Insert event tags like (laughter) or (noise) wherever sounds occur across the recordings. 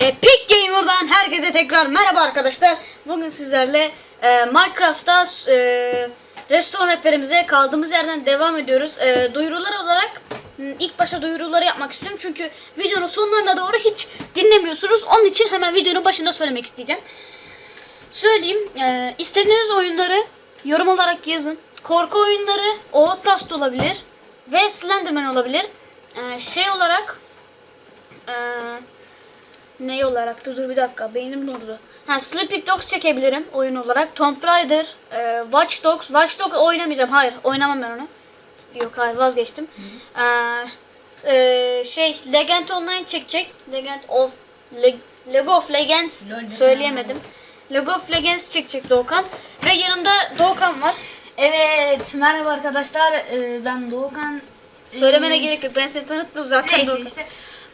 Epic Gamer'dan herkese tekrar merhaba arkadaşlar. Bugün sizlerle e, Minecraft'ta e, restoran rehberimize kaldığımız yerden devam ediyoruz. E, duyurular olarak ilk başta duyuruları yapmak istiyorum. Çünkü videonun sonlarına doğru hiç dinlemiyorsunuz. Onun için hemen videonun başında söylemek isteyeceğim. Söyleyeyim. E, istediğiniz oyunları yorum olarak yazın. Korku oyunları Outlast olabilir. Ve Slenderman olabilir. E, şey olarak... E, ne olarak da dur bir dakika beynim durdu. Ha Sleeping Dogs çekebilirim oyun olarak. Tomb Raider, e, Watch Dogs. Watch Dogs oynamayacağım. Hayır oynamam ben onu. Yok hayır vazgeçtim. Ee, e, şey Legend Online çekecek. Legend of Le- Lego of Legends söyleyemedim. Lego of Legends çekecek Doğukan. Ve yanımda Doğukan var. Evet merhaba arkadaşlar Ee, ben Doğukan Söylemene Ee, gerek yok. Ben seni tanıttım zaten Neyse Doğukan. işte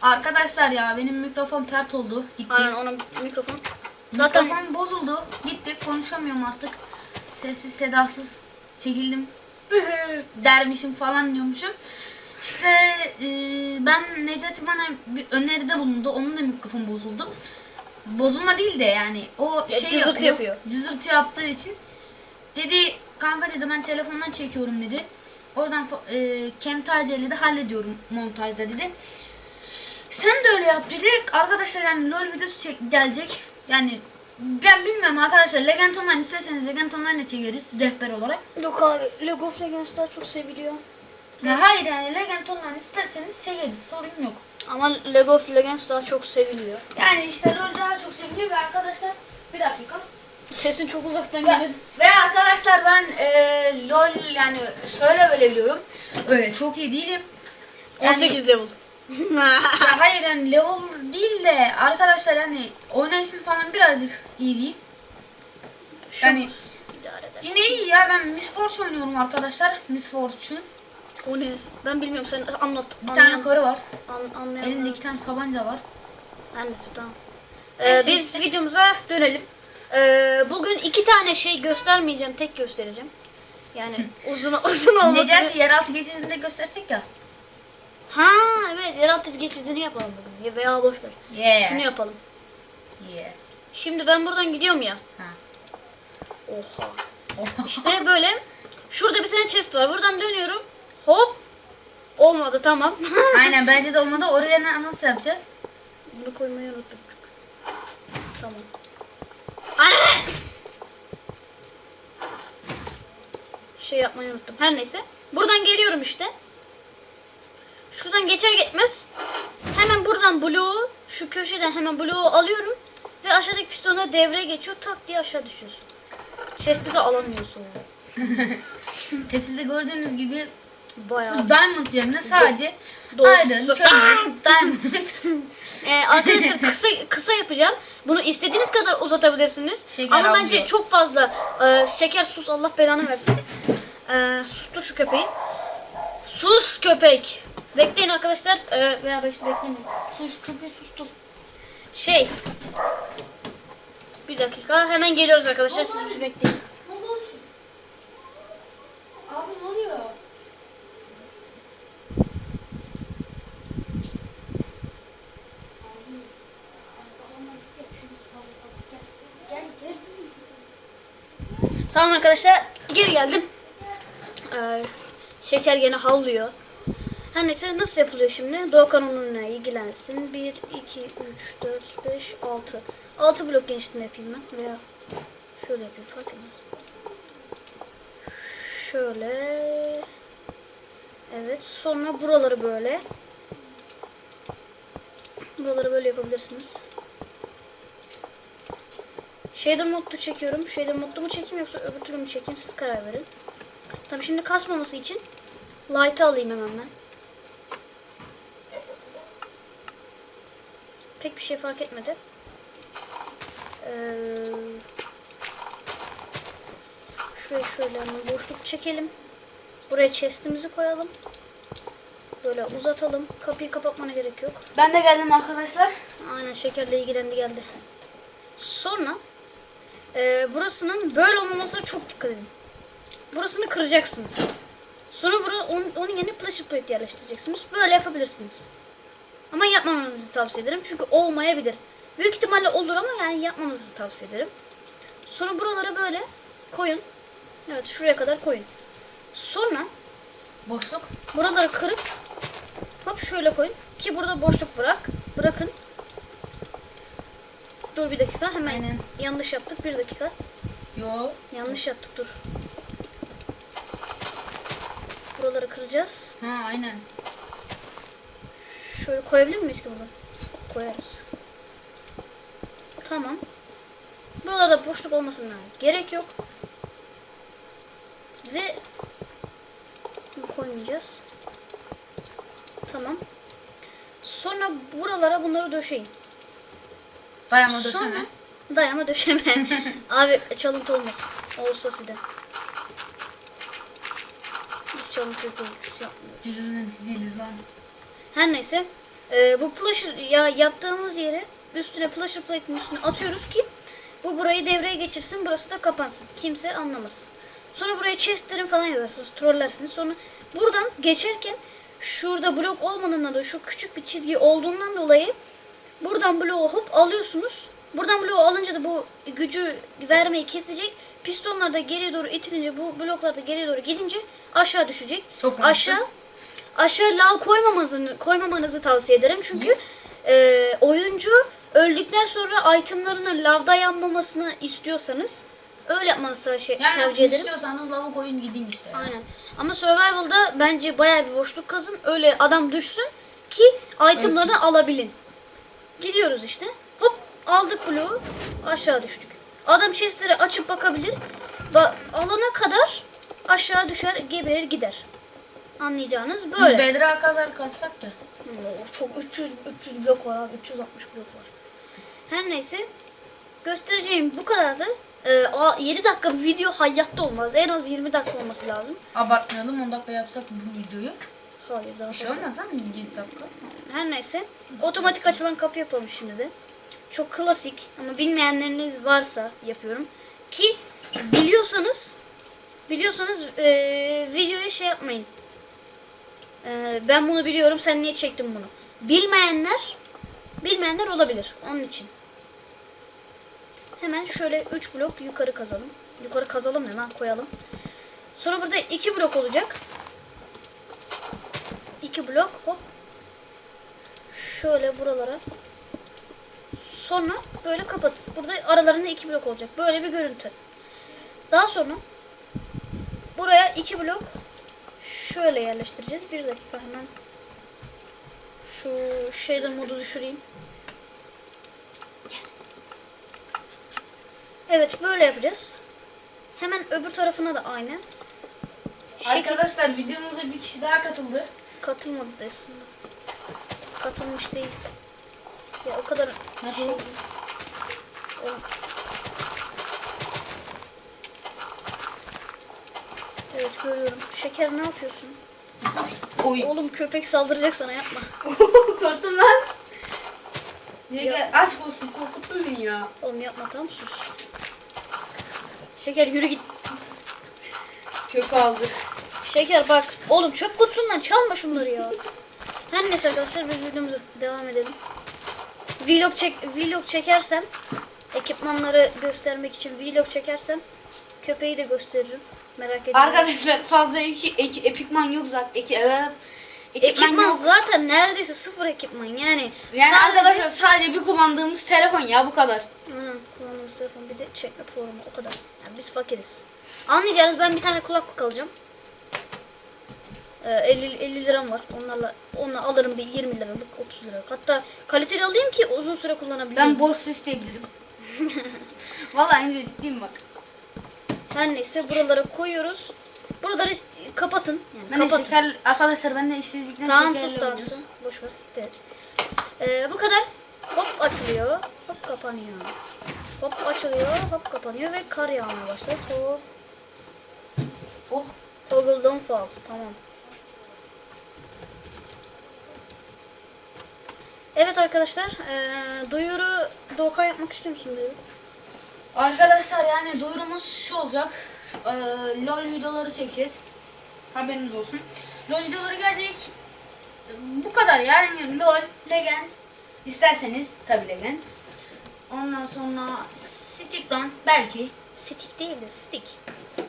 arkadaşlar ya benim mikrofon pert oldu gitti. Aynen onun mikrofon. Zaten Mikrofon bozuldu gitti konuşamıyorum artık sessiz sedasız çekildim (laughs) dermişim falan diyormuşum. İşte e, ben Necati bana bir öneride bulundu onun da mikrofon bozuldu. Bozulma değil de yani o Ya, şey cızırtı yapıyor. Cızırtı yaptığı için dedi kanka dedi ben telefondan çekiyorum dedi. Oradan fo- e, Camtasia ile de hallediyorum montajda dedi. Sen de öyle yap dedik. Arkadaşlar yani LoL videosu çek gelecek. Yani ben bilmiyorum arkadaşlar. Legend Online isterseniz Legend Online de çekeriz rehber olarak. Yok abi Lego of Legends daha çok seviliyor. Ya hayır yani Legend Online isterseniz çekeriz. Sorun yok. Ama Lego Legends daha çok seviliyor. Yani işte LoL daha çok seviliyor ve arkadaşlar bir dakika. Sesin çok uzaktan gelir. ve arkadaşlar ben e, LoL yani şöyle böyle biliyorum. Öyle çok iyi değilim. Yani- 18 level. Ya (laughs) hayır yani level değil de arkadaşlar yani oynayışım falan birazcık iyi değil. Yani eder. yine iyi ya ben Miss Fortune oynuyorum arkadaşlar. Miss Fortune. O ne? Ben bilmiyorum sen anlat. Bir tane karı var. An, anlayan Elinde iki tane tabanca var. Anladı tamam. Ee, Neyse biz işte. videomuza dönelim. Ee, bugün iki tane şey göstermeyeceğim. Tek göstereceğim. Yani (laughs) uzun uzun olması. Necati yeraltı geçişinde göstersek ya. Ha evet yeraltı geçidini yapalım bugün. Ya veya boş ver. Yeah. Şunu yapalım. Yeah. Şimdi ben buradan gidiyorum ya. Ha. Oha. Oh. İşte böyle. (laughs) Şurada bir tane chest var. Buradan dönüyorum. Hop. Olmadı tamam. (laughs) Aynen bence de olmadı. Oraya na- nasıl yapacağız? Bunu koymayı unuttum. Tamam. Anne! Şey yapmayı unuttum. Her neyse. Buradan geliyorum işte. Şuradan geçer geçmez hemen buradan bloğu şu köşeden hemen bloğu alıyorum ve aşağıdaki pistonlar devreye geçiyor tak diye aşağı düşüyorsun. Chest'i de alamıyorsun. Tesiste (laughs) gördüğünüz gibi Bayağı. diamond yerine sadece Do- iron, kömür, diamond. (laughs) Ee, arkadaşlar kısa kısa yapacağım. Bunu istediğiniz kadar uzatabilirsiniz. Şeker Ama bence almıyor. çok fazla e, şeker sus Allah belanı versin. E, sustu şu köpeği. Sus köpek. Bekleyin arkadaşlar. E, veya bekle, bekleyin. Sen şu köpeği sustur. Şey. Bir dakika. Hemen geliyoruz arkadaşlar. Siz bizi bekleyin. Abi ne oluyor? Tamam arkadaşlar geri geldim. Ee, şeker gene havlıyor. Her neyse nasıl yapılıyor şimdi? Doğukan onunla ilgilensin. 1, 2, 3, 4, 5, 6. 6 blok genişliğinde yapayım ben. Veya şöyle yapayım fark etmez. Şöyle. Evet sonra buraları böyle. Buraları böyle yapabilirsiniz. Shader modlu çekiyorum. Shader modlu mu çekeyim yoksa öbür türlü mü çekeyim siz karar verin. Tabii şimdi kasmaması için light'ı alayım hemen ben. Pek bir şey fark etmedi. Ee, şuraya şöyle hemen boşluk çekelim. Buraya chest'imizi koyalım. Böyle uzatalım. Kapıyı kapatmana gerek yok. Ben de geldim arkadaşlar. Aynen şekerle ilgilendi geldi. Sonra Ee, burasının böyle olmamasına çok dikkat edin. Burasını kıracaksınız. Sonra bura, onun, onun yerine pressure plate yerleştireceksiniz. Böyle yapabilirsiniz. Ama yapmamanızı tavsiye ederim. Çünkü olmayabilir. Büyük ihtimalle olur ama yani yapmamanızı tavsiye ederim. Sonra buralara böyle koyun. Evet şuraya kadar koyun. Sonra Boşluk. buraları kırıp hop şöyle koyun. Ki burada boşluk bırak. Bırakın. Dur bir dakika hemen Aynen. yanlış yaptık. Bir dakika. Yo. Yanlış yaptık dur. Buraları kıracağız. Ha aynen. Şöyle koyabilir miyiz ki bunu? Koyarız. Tamam. Buralarda boşluk olmasına gerek yok. Ve koymayacağız. Tamam. Sonra buralara bunları döşeyin. Dayama Sonra döşeme. dayama döşeme. (laughs) Abi çalıntı olmasın. Olsa size. Biz çalıntı yapıyoruz. Yapmıyoruz. Biz üzüntü değiliz lan. Her neyse. e, bu plusher ya yaptığımız yere üstüne plusher plate'in üstüne atıyoruz ki bu burayı devreye geçirsin. Burası da kapansın. Kimse anlamasın. Sonra buraya chestlerin falan yazarsınız. Trollersiniz. Sonra buradan geçerken şurada blok olmadığından da şu küçük bir çizgi olduğundan dolayı buradan bloğu hop alıyorsunuz. Buradan bloğu alınca da bu gücü vermeyi kesecek. Pistonlar da geriye doğru itilince bu bloklar da geriye doğru gidince aşağı düşecek. Çok mantıklı. aşağı aşağı lav koymamanızı koymamanızı tavsiye ederim. Çünkü e, oyuncu öldükten sonra itemlarının lavda yanmamasını istiyorsanız öyle yapmanızı tavsiye, Yani tercih ederim. istiyorsanız lavuk oyun gidin işte. ya. Aynen. Ama survival'da bence bayağı bir boşluk kazın. Öyle adam düşsün ki itemlarını alabilin. Gidiyoruz işte. Hop aldık bloğu. Aşağı düştük. Adam chestleri açıp bakabilir. Ba alana kadar aşağı düşer, geberir gider. Anlayacağınız böyle. Bedra kazar kazsak ya. Oo, çok 300 300 blok var abi. 360 blok var. Her neyse göstereceğim bu kadardı. Ee, a- 7 dakika bir video hayatta olmaz. En az 20 dakika olması lazım. Abartmayalım 10 dakika yapsak bu videoyu. Hayır daha Bir şey fazla. olmaz lan 7 dakika. Her neyse. Otomatik açılan kapı yapalım şimdi de. Çok klasik ama bilmeyenleriniz varsa yapıyorum. Ki biliyorsanız biliyorsanız eee videoya şey yapmayın. Eee, ben bunu biliyorum sen niye çektin bunu. Bilmeyenler bilmeyenler olabilir onun için. Hemen şöyle 3 blok yukarı kazalım. Yukarı kazalım ne lan koyalım. Sonra burada 2 blok olacak. 2 blok hop şöyle buralara. Sonra böyle kapat. Burada aralarında iki blok olacak. Böyle bir görüntü. Daha sonra buraya iki blok şöyle yerleştireceğiz. Bir dakika hemen şu shader modu düşüreyim. Evet böyle yapacağız. Hemen öbür tarafına da aynı. Şekil Arkadaşlar videomuza bir kişi daha katıldı. Katılmadı da aslında. Katılmış değil. Ya o kadar Nasıl? şey. O- Evet görüyorum. Şeker ne yapıyorsun? Oy. Oğlum köpek saldıracak sana yapma. (laughs) Korktum lan. Niye Ya. gel? Aşk olsun korkuttun beni ya. Oğlum yapma tamam sus. Şeker yürü git. Kök aldı. Şeker bak. Oğlum çöp kutusundan çalma şunları ya. Her neyse arkadaşlar biz videomuza devam edelim. Vlog çek vlog çekersem ekipmanları göstermek için vlog çekersem köpeği de gösteririm. Merak etmeyin. Arkadaşlar fazla iki, iki, ekipman yok zaten. Eki, evet. Ekipman, ekipman yok. zaten neredeyse sıfır ekipman yani. Yani sadece- arkadaşlar sadece bir kullandığımız telefon ya bu kadar. Aynen kullandığımız telefon bir de çekme programı o kadar. Yani biz fakiriz. Anlayacağınız ben bir tane kulaklık alacağım. Ee, 50, 50 liram var. Onlarla onu alırım bir 20 liralık 30 liralık. Hatta kaliteli alayım ki uzun süre kullanabileyim. Ben borsa isteyebilirim. (laughs) Vallahi en ciddiyim bak. Her neyse buralara koyuyoruz. Buraları kapatın. Yani Ben de kapatın. şeker, arkadaşlar ben de işsizlikten Tamam şekerle sus tamam. Boş ver siktir et. Ee, bu kadar. Hop açılıyor. Hop kapanıyor. Hop açılıyor. Hop kapanıyor ve kar yağmaya başladı. Hop. Oh. Toggle don't fall. Tamam. Evet arkadaşlar. eee duyuru Doğukan yapmak istiyor musun duyuru? Arkadaşlar yani duyurumuz şu olacak. Ee, LOL videoları çekeceğiz. Haberiniz olsun. LOL videoları gelecek. Bu kadar yani LOL, Legend. İsterseniz tabi Legend. Ondan sonra Stick Run belki. Stick değil de stick.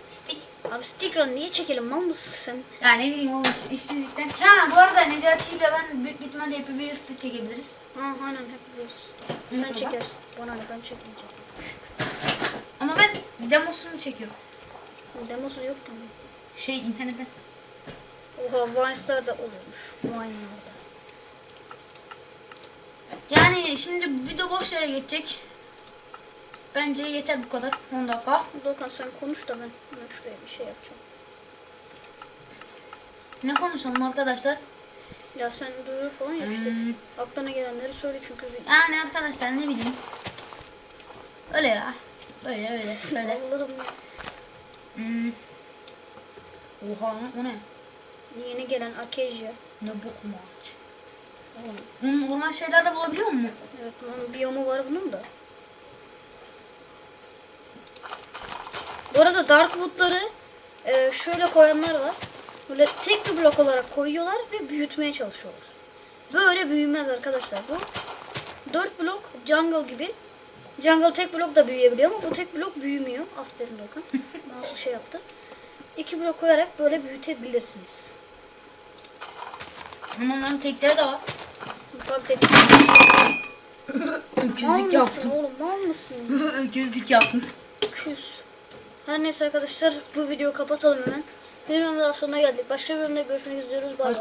Stick. Abi stick run niye çekelim mal mısın? Ya ne bileyim oğlum işsizlikten. Ha bu arada Necati ile ben büyük bir ihtimalle Happy Wheels'ı çekebiliriz. Ha aynen hepimiz. Sen Unutma bak. çekersin. Bana ne ben çekmeyeceğim. Ama ben demosunu çekiyorum. Demosu yok mu? Şey internetten. Oha Vinestar'da oluyormuş. Vine'larda. Yani şimdi bu video boş yere geçecek. Bence yeter bu kadar. 10 dakika. Dokan sen konuş da ben hemen şuraya bir şey yapacağım. Ne konuşalım arkadaşlar? Ya sen duyuru falan yap işte. Hmm, Aklına gelenleri söyle çünkü yani arkadaşlar ne bileyim. Öyle ya. Öyle öyle. (laughs) Öyle. Allah'ım ya. Hmm. Oha o ne? Yeni gelen Acacia. Ne bok mu ağaç? Bunun orman şeylerde bulabiliyor mu? Evet bunun biyomu var bunun da. Bu arada Darkwood'ları e, şöyle koyanlar var. Böyle tek bir blok olarak koyuyorlar ve büyütmeye çalışıyorlar. Böyle büyümez arkadaşlar bu. 4 blok jungle gibi. Jungle tek blok da büyüyebiliyor ama bu tek blok büyümüyor. Aferin Dokan. Nasıl (laughs) şey yaptı. 2 blok koyarak böyle büyütebilirsiniz. Ama onların tekleri de var. Tabii tek (laughs) Mal Öküzlük mısın oğlum mal mısın? (laughs) Öküzlük yaptım. Küs. Her neyse arkadaşlar bu videoyu kapatalım hemen. Bir daha sonuna geldik. Başka bir bölümde görüşmek üzere. Bay.